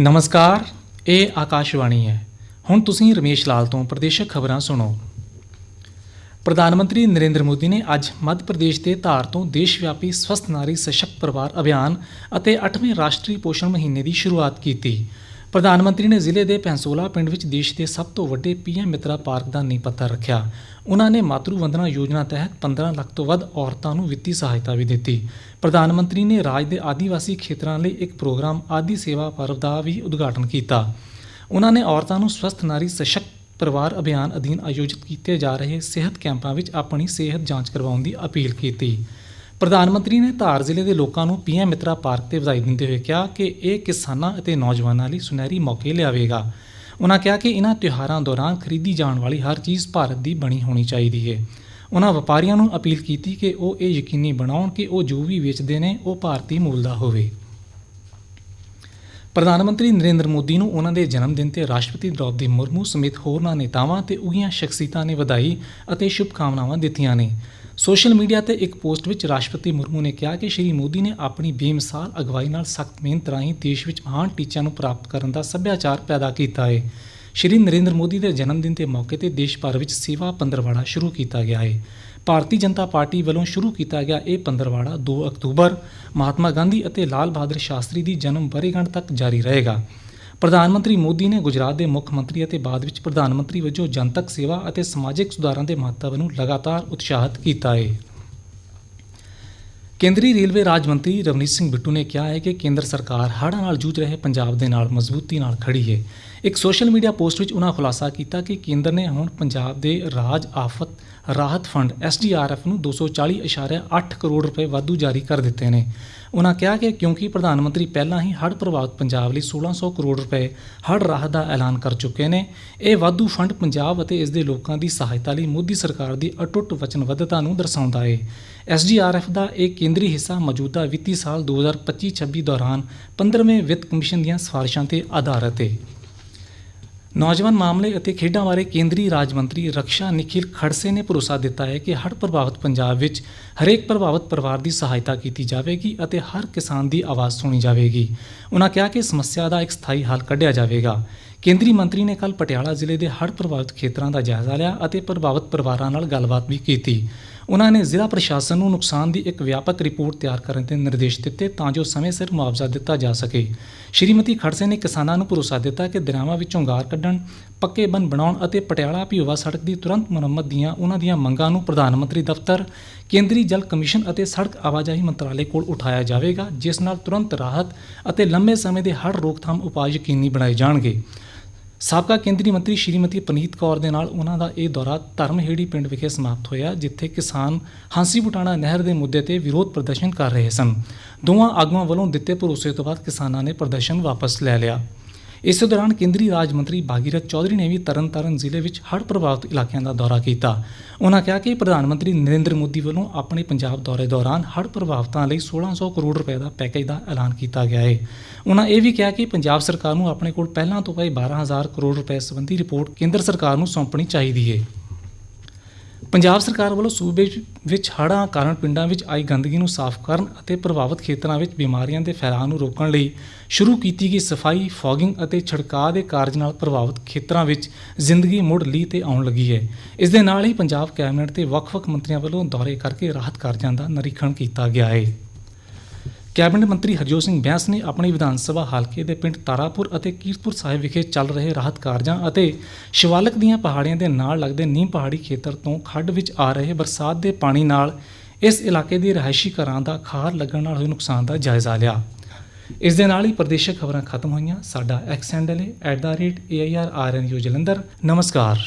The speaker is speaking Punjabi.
ਨਮਸਕਾਰ, ਇਹ ਆਕਾਸ਼ਵਾਣੀ ਹੈ। ਹੁਣ ਤੁਸੀਂ ਰਮੇਸ਼ ਲਾਲ ਤੋਂ ਪ੍ਰਦੇਸ਼ਕ ਖਬਰਾਂ ਸੁਣੋ। ਪ੍ਰਧਾਨ ਮੰਤਰੀ ਨਰਿੰਦਰ ਮੋਦੀ ਨੇ ਅੱਜ ਮੱਧ ਪ੍ਰਦੇਸ਼ ਦੇ ਧਾਰ ਤੋਂ ਦੇਸ਼ ਵਿਆਪੀ ਸਵਸਥ ਨਾਰੀ ਸਸ਼ਕਤ ਪਰਿਵਾਰ ਅਭਿਆਨ ਅਤੇ 8ਵੇਂ ਰਾਸ਼ਟਰੀ ਪੋਸ਼ਣ ਮਹੀਨੇ ਦੀ ਸ਼ੁਰੂਆਤ ਕੀਤੀ। ਪ੍ਰਧਾਨ ਮੰਤਰੀ ਨੇ ਜ਼ਿਲ੍ਹੇ ਦੇ ਪੈਂਸੋਲਾ ਪਿੰਡ ਵਿੱਚ ਦੇਸ਼ ਦੇ ਸਭ ਤੋਂ ਵੱਡੇ ਪੀਐਮ ਮਿਤਰਾ ਪਾਰਕ ਦਾ ਨੀਂਹ ਪੱਥਰ ਰੱਖਿਆ। ਉਹਨਾਂ ਨੇ ਮਾਤਰੂ ਵੰਦਨਾ ਯੋਜਨਾ ਤਹਿਤ 15 ਲੱਖ ਤੋਂ ਵੱਧ ਔਰਤਾਂ ਨੂੰ ਵਿੱਤੀ ਸਹਾਇਤਾ ਵੀ ਦਿੱਤੀ। ਪ੍ਰਧਾਨ ਮੰਤਰੀ ਨੇ ਰਾਜ ਦੇ ਆਦੀਵਾਸੀ ਖੇਤਰਾਂ ਲਈ ਇੱਕ ਪ੍ਰੋਗਰਾਮ ਆਦੀ ਸੇਵਾ ਪਰਵ ਦਾ ਵੀ ਉਦਘਾਟਨ ਕੀਤਾ। ਉਹਨਾਂ ਨੇ ਔਰਤਾਂ ਨੂੰ ਸਵਸਥ ਨਾਰੀ ਸਸ਼ਕਤ ਪਰਿਵਾਰ ਅਭਿਆਨ ਅਧੀਨ ਆਯੋਜਿਤ ਕੀਤੇ ਜਾ ਰਹੇ ਸਿਹਤ ਕੈਂਪਾਂ ਵਿੱਚ ਆਪਣੀ ਸਿਹਤ ਜਾਂਚ ਕਰਵਾਉਣ ਦੀ ਅਪੀਲ ਕੀਤੀ। ਪ੍ਰਧਾਨ ਮੰਤਰੀ ਨੇ ਧਾਰ ਜ਼ਿਲ੍ਹੇ ਦੇ ਲੋਕਾਂ ਨੂੰ ਪੀਐਮ ਮਿਤਰਾ ਪਾਰਕ ਤੇ ਵਧਾਈ ਦਿੰਦੇ ਹੋਏ ਕਿਹਾ ਕਿ ਇਹ ਕਿਸਾਨਾਂ ਅਤੇ ਨੌਜਵਾਨਾਂ ਲਈ ਸੁਨਹਿਰੀ ਮੌਕੇ ਲਿਆਵੇਗਾ। ਉਹਨਾਂ ਕਿਹਾ ਕਿ ਇਹਨਾਂ ਤਿਉਹਾਰਾਂ ਦੌਰਾਨ ਖਰੀਦੀ ਜਾਣ ਵਾਲੀ ਹਰ ਚੀਜ਼ ਭਾਰਤ ਦੀ ਬਣੀ ਹੋਣੀ ਚਾਹੀਦੀ ਹੈ। ਉਹਨਾਂ ਵਪਾਰੀਆਂ ਨੂੰ ਅਪੀਲ ਕੀਤੀ ਕਿ ਉਹ ਇਹ ਯਕੀਨੀ ਬਣਾਉਣ ਕਿ ਉਹ ਜੋ ਵੀ ਵੇਚਦੇ ਨੇ, ਉਹ ਭਾਰਤੀ ਮੂਲ ਦਾ ਹੋਵੇ। ਪ੍ਰਧਾਨ ਮੰਤਰੀ ਨਰਿੰਦਰ ਮੋਦੀ ਨੂੰ ਉਹਨਾਂ ਦੇ ਜਨਮ ਦਿਨ ਤੇ ਰਾਸ਼ਟਰਪਤੀ ਦ੍ਰੌਪਦੀ ਮੁਰਮੂ ਸਮੇਤ ਹੋਰਨਾਂ ਨੇਤਾਵਾਂ ਤੇ ਉਗੀਆਂ ਸ਼ਖਸੀਅਤਾਂ ਨੇ ਵਧਾਈ ਅਤੇ ਸ਼ੁਭਕਾਮਨਾਵਾਂ ਦਿੱਤੀਆਂ ਨੇ। ਸੋਸ਼ਲ ਮੀਡੀਆ ਤੇ ਇੱਕ ਪੋਸਟ ਵਿੱਚ ਰਾਸ਼ਟਰਪਤੀ ਮੁਰਮੂ ਨੇ ਕਿਹਾ ਕਿ ਸ਼੍ਰੀ ਮੋਦੀ ਨੇ ਆਪਣੀ ਬੇਮਿਸਾਲ ਅਗਵਾਈ ਨਾਲ ਸਖਤ ਮਿਹਨਤ ਰਾਹੀਂ ਦੇਸ਼ ਵਿੱਚ ਮਹਾਨ ਟੀਚਿਆਂ ਨੂੰ ਪ੍ਰਾਪਤ ਕਰਨ ਦਾ ਸੱਭਿਆਚਾਰ ਪੈਦਾ ਕੀਤਾ ਹੈ ਸ਼੍ਰੀ ਨਰਿੰਦਰ ਮੋਦੀ ਦੇ ਜਨਮ ਦਿਨ ਦੇ ਮੌਕੇ ਤੇ ਦੇਸ਼ ਭਰ ਵਿੱਚ ਸੇਵਾ ਪੰਦਰਵਾੜਾ ਸ਼ੁਰੂ ਕੀਤਾ ਗਿਆ ਹੈ ਭਾਰਤੀ ਜਨਤਾ ਪਾਰਟੀ ਵੱਲੋਂ ਸ਼ੁਰੂ ਕੀਤਾ ਗਿਆ ਇਹ ਪੰਦਰਵਾੜਾ 2 ਅਕਤੂਬਰ ਮਹਾਤਮਾ ਗਾਂਧੀ ਅਤੇ ਲਾਲ ਬਹਾਦਰ ਸ਼ਾਸਤਰੀ ਦੀ ਜਨਮ ਵਰੇਗੰਢ ਤੱਕ ਜਾਰੀ ਰਹੇਗਾ। ਪ੍ਰਧਾਨ ਮੰਤਰੀ ਮੋਦੀ ਨੇ ਗੁਜਰਾਤ ਦੇ ਮੁੱਖ ਮੰਤਰੀ ਅਤੇ ਬਾਅਦ ਵਿੱਚ ਪ੍ਰਧਾਨ ਮੰਤਰੀ ਵਜੋਂ ਜਨਤਕ ਸੇਵਾ ਅਤੇ ਸਮਾਜਿਕ ਸੁਧਾਰਾਂ ਦੇ ਮਹੱਤਵ ਨੂੰ ਲਗਾਤਾਰ ਉਤਸ਼ਾਹਿਤ ਕੀਤਾ ਹੈ। ਕੇਂਦਰੀ ਰੇਲਵੇ ਰਾਜ ਮੰਤਰੀ ਰਵਨੀਤ ਸਿੰਘ ਬਿੱਟੂ ਨੇ ਕਿਹਾ ਹੈ ਕਿ ਕੇਂਦਰ ਸਰਕਾਰ ਹੜ੍ਹਾਂ ਨਾਲ ਜੂਝ ਰਹੇ ਪੰਜਾਬ ਦੇ ਨਾਲ ਮਜ਼ਬੂਤੀ ਨਾਲ ਖੜੀ ਹੈ। ਇੱਕ ਸੋਸ਼ਲ ਮੀਡੀਆ ਪੋਸਟ ਵਿੱਚ ਉਹਨਾਂ ਖੁਲਾਸਾ ਕੀਤਾ ਕਿ ਕੇਂਦਰ ਨੇ ਹੁਣ ਪੰਜਾਬ ਦੇ ਰਾਜ ਆਫਤ ਰਾਹਤ ਫੰਡ ਐਸਡੀਆਰਐਫ ਨੂੰ 240.8 ਕਰੋੜ ਰੁਪਏ ਵਾਧੂ ਜਾਰੀ ਕਰ ਦਿੱਤੇ ਨੇ। ਉਹਨਾਂ ਕਿਹਾ ਕਿ ਕਿਉਂਕਿ ਪ੍ਰਧਾਨ ਮੰਤਰੀ ਪਹਿਲਾਂ ਹੀ ਹੜ੍ਹ ਪ੍ਰਭਾਵਿਤ ਪੰਜਾਬ ਲਈ 1600 ਕਰੋੜ ਰੁਪਏ ਹੜ੍ਹ ਰਾਹਤ ਦਾ ਐਲਾਨ ਕਰ ਚੁੱਕੇ ਨੇ। ਇਹ ਵਾਧੂ ਫੰਡ ਪੰਜਾਬ ਅਤੇ ਇਸ ਦੇ ਲੋਕਾਂ ਦੀ ਸਹਾਇਤਾ ਲਈ ਮੋਦੀ ਸਰਕਾਰ ਦੀ ਅਟੁੱਟ ਵਚਨਬੱਧਤਾ ਨੂੰ ਦਰਸਾਉਂਦਾ ਹੈ ਐਸਡੀਆਰਐਫ ਦਾ ਇਹ ਕੇਂਦਰੀ ਹਿੱਸਾ ਮੌਜੂਦਾ ਵਿੱਤੀ ਸਾਲ 2025-26 ਦੌਰਾਨ 15ਵੇਂ ਵਿੱਤ ਕਮਿਸ਼ਨ ਦੀਆਂ ਸਿਫਾਰਿਸ਼ਾਂ ਤੇ ਆਧਾਰਿਤ ਹੈ ਨੌਜਵਾਨ ਮਾਮਲੇ ਅਤੇ ਖੇਡਾਂ ਬਾਰੇ ਕੇਂਦਰੀ ਰਾਜ ਮੰਤਰੀ ਰਕਸ਼ਾ ਨਿਖਿਲ ਖੜਸੇ ਨੇ ਭਰੋਸਾ ਦਿੱਤਾ ਹੈ ਕਿ ਹੜ੍ਹ ਪ੍ਰਭਾਵਿਤ ਪੰਜਾਬ ਵਿੱਚ ਹਰੇਕ ਪ੍ਰਭਾਵਿਤ ਪਰਿਵਾਰ ਦੀ ਸਹਾਇਤਾ ਕੀਤੀ ਜਾਵੇਗੀ ਅਤੇ ਹਰ ਕਿਸਾਨ ਦੀ ਆਵਾਜ਼ ਸੁਣੀ ਜਾਵੇਗੀ। ਉਹਨਾਂ ਕਿਹਾ ਕਿ ਸਮੱਸਿਆ ਦਾ ਇੱਕ ਸਥਾਈ ਹੱਲ ਕੱਢਿਆ ਜਾਵੇਗਾ। ਕੇਂਦਰੀ ਮੰਤਰੀ ਨੇ ਕੱਲ ਪਟਿਆਲਾ ਜ਼ਿਲ੍ਹੇ ਦੇ ਹੜ੍ਹ ਪ੍ਰਭਾਵਿਤ ਖੇਤਰਾਂ ਦਾ ਜਾਇਜ਼ਾ ਲਿਆ ਅਤੇ ਪ੍ਰਭਾਵਿਤ ਪਰਿਵਾਰਾਂ ਨਾਲ ਗੱਲਬਾਤ ਵੀ ਕੀਤੀ। ਉਹਨਾਂ ਨੇ ਜ਼ਿਲ੍ਹਾ ਪ੍ਰਸ਼ਾਸਨ ਨੂੰ ਨੁਕਸਾਨ ਦੀ ਇੱਕ ਵਿਆਪਕ ਰਿਪੋਰਟ ਤਿਆਰ ਕਰਨ ਦੇ ਨਿਰਦੇਸ਼ ਦਿੱਤੇ ਤਾਂ ਜੋ ਸਮੇਂ ਸਿਰ ਮੁਆਵਜ਼ਾ ਦਿੱਤਾ ਜਾ ਸਕੇ। ਸ਼੍ਰੀਮਤੀ ਖੜਸੇ ਨੇ ਕਿਸਾਨਾਂ ਨੂੰ ਭਰੋਸਾ ਦਿੱਤਾ ਕਿ ਦਰਿਆਵਾਂ ਵਿੱਚੋਂ ਗਾਰ ਕੱਢਣ, ਪੱਕੇ ਬੰਨ ਬਣਾਉਣ ਅਤੇ ਪਟਿਆਲਾ ਭਿਉਵਾ ਸੜਕ ਦੀ ਤੁਰੰਤ ਮੁਰੰਮਤ ਦੀਆਂ ਉਹਨਾਂ ਦੀਆਂ ਮੰਗਾਂ ਨੂੰ ਪ੍ਰਧਾਨ ਮੰਤਰੀ ਦਫ਼ਤਰ, ਕੇਂਦਰੀ ਜਲ ਕਮਿਸ਼ਨ ਅਤੇ ਸੜਕ ਆਵਾਜਾਈ ਮੰਤਰਾਲੇ ਕੋਲ ਉਠਾਇਆ ਜਾਵੇਗਾ, ਜਿਸ ਨਾਲ ਤੁਰੰਤ ਰਾਹਤ ਅਤੇ ਲੰਮੇ ਸਮੇਂ ਦੇ ਹੜ੍ਹ ਰੋਕਥਾਮ ਉਪਾਅ ਯਕੀਨੀ ਬਣਾਏ ਜਾਣਗੇ। ਸਾਬਕਾ ਕੇਂਦਰੀ ਮੰਤਰੀ ਸ਼੍ਰੀਮਤੀ ਪਨੀਤ ਕੌਰ ਦੇ ਨਾਲ ਉਹਨਾਂ ਦਾ ਇਹ ਦੌਰਾ ਧਰਮਹੇੜੀ ਪਿੰਡ ਵਿਖੇ ਸਮਾਪਤ ਹੋਇਆ, ਜਿੱਥੇ ਕਿਸਾਨ ਹਾਂਸੀ ਬੁਟਾਣਾ ਨਹਿਰ ਦੇ ਮੁੱਦੇ ਤੇ ਵਿਰੋਧ ਪ੍ਰਦਰਸ਼ਨ ਕਰ ਰਹੇ ਸਨ। ਦੋਵਾਂ ਆਗੂਆਂ ਵੱਲੋਂ ਦਿੱਤੇ ਭਰੋਸੇ ਤੋਂ ਬਾਅਦ ਕਿਸਾਨਾਂ ਨੇ ਪ੍ਰਦਰਸ਼ਨ ਵਾਪਸ ਲੈ ਲਿਆ। ਇਸ ਦੌਰਾਨ ਕੇਂਦਰੀ ਰਾਜ ਮੰਤਰੀ ਬਾਗੀਰਥ ਚੌਧਰੀ ਨੇ ਵੀ ਤਰਨਤਾਰਨ ਜ਼ਿਲ੍ਹੇ ਵਿੱਚ ਹੜ੍ਹ ਪ੍ਰਭਾਵਿਤ ਇਲਾਕਿਆਂ ਦਾ ਦੌਰਾ ਕੀਤਾ। ਉਹਨਾਂ ਕਿਹਾ ਕਿ ਪ੍ਰਧਾਨ ਮੰਤਰੀ ਨਰਿੰਦਰ ਮੋਦੀ ਵੱਲੋਂ ਆਪਣੇ ਪੰਜਾਬ ਦੌਰੇ ਦੌਰਾਨ ਹੜ੍ਹ ਪ੍ਰਭਾਵਿਤਾਂ ਲਈ 1600 ਕਰੋੜ ਰੁਪਏ ਦਾ ਪੈਕੇਜ ਦਾ ਐਲਾਨ ਕੀਤਾ ਗਿਆ ਹੈ ਉਹਨਾਂ ਇਹ ਵੀ ਕਿਹਾ ਕਿ ਪੰਜਾਬ ਸਰਕਾਰ ਨੂੰ ਆਪਣੇ ਕੋਲ ਪਹਿਲਾਂ ਤੋਂ ਪਏ 12000 ਕਰੋੜ ਰੁਪਏ ਸੰਬੰਧੀ ਰਿਪੋਰਟ ਕੇਂਦਰ ਸਰਕਾਰ ਨੂੰ ਸੌਂਪਣੀ ਚਾਹੀਦੀ ਹੈ ਪੰਜਾਬ ਸਰਕਾਰ ਵੱਲੋਂ ਸੂਬੇ ਵਿੱਚ ਹੜ੍ਹਾਂ ਕਾਰਨ ਪਿੰਡਾਂ ਵਿੱਚ ਆਈ ਗੰਦਗੀ ਨੂੰ ਸਾਫ਼ ਕਰਨ ਅਤੇ ਪ੍ਰਭਾਵਿਤ ਖੇਤਰਾਂ ਵਿੱਚ ਬਿਮਾਰੀਆਂ ਦੇ ਫੈਲਾਅ ਨੂੰ ਰੋਕਣ ਲਈ ਸ਼ੁਰੂ ਕੀਤੀ ਗਈ ਸਫ਼ਾਈ, ਫੌਗਿੰਗ ਅਤੇ ਛਿੜਕਾਅ ਦੇ ਕਾਰਜ ਨਾਲ ਪ੍ਰਭਾਵਿਤ ਖੇਤਰਾਂ ਵਿੱਚ ਜ਼ਿੰਦਗੀ ਮੁੜ ਲੀਹ ਤੇ ਆਉਣ ਲੱਗੀ ਹੈ। ਇਸ ਦੇ ਨਾਲ ਹੀ ਪੰਜਾਬ ਕੈਬਨਿਟ ਤੇ ਵੱਖ-ਵੱਖ ਮੰਤਰੀਆਂ ਵੱਲੋਂ ਦੌਰੇ ਕਰਕੇ ਰਾਹਤ ਕਾਰਜਾਂ ਦਾ ਨਿਰੀਖਣ ਕੀਤਾ ਗਿਆ ਹੈ। ਕੈਬਨਿਟ ਮੰਤਰੀ ਹਰਜੋਤ ਸਿੰਘ ਬੈਂਸ ਨੇ ਆਪਣੀ ਵਿਧਾਨ ਸਭਾ ਹਲਕੇ ਦੇ ਪਿੰਡ ਤਾਰਾਪੁਰ ਅਤੇ ਕੀਰਤਪੁਰ ਸਾਹਿਬ ਵਿਖੇ ਚੱਲ ਰਹੇ ਰਾਹਤ ਕਾਰਜਾਂ ਅਤੇ ਸ਼ਿਵਾਲਕ ਦੀਆਂ ਪਹਾੜੀਆਂ ਦੇ ਨਾਲ ਲੱਗਦੇ ਨੀਮ ਪਹਾੜੀ ਖੇਤਰ ਤੋਂ ਖੱਡ ਵਿੱਚ ਆ ਰਹੇ ਬਰਸਾਤ ਦੇ ਪਾਣੀ ਨਾਲ ਇਸ ਇਲਾਕੇ ਦੇ ਰਿਹਾਇਸ਼ੀ ਘਰਾਂ ਦਾ ਖਾਰ ਲੱਗਣ ਨਾਲ ਹੋਏ ਨੁਕਸਾਨ ਦਾ ਜਾਇਜ਼ਾ ਲਿਆ। ਇਸ ਦੇ ਨਾਲ ਹੀ ਪ੍ਰਦੇਸ਼ਕ ਖਬਰਾਂ ਖਤਮ ਹੋਈਆਂ। ਸਾਡਾ ਐਕਸ ਹੈਂਡਲ ਹੈ @airrnu ਜਲੰਧਰ। ਨਮਸਕਾਰ।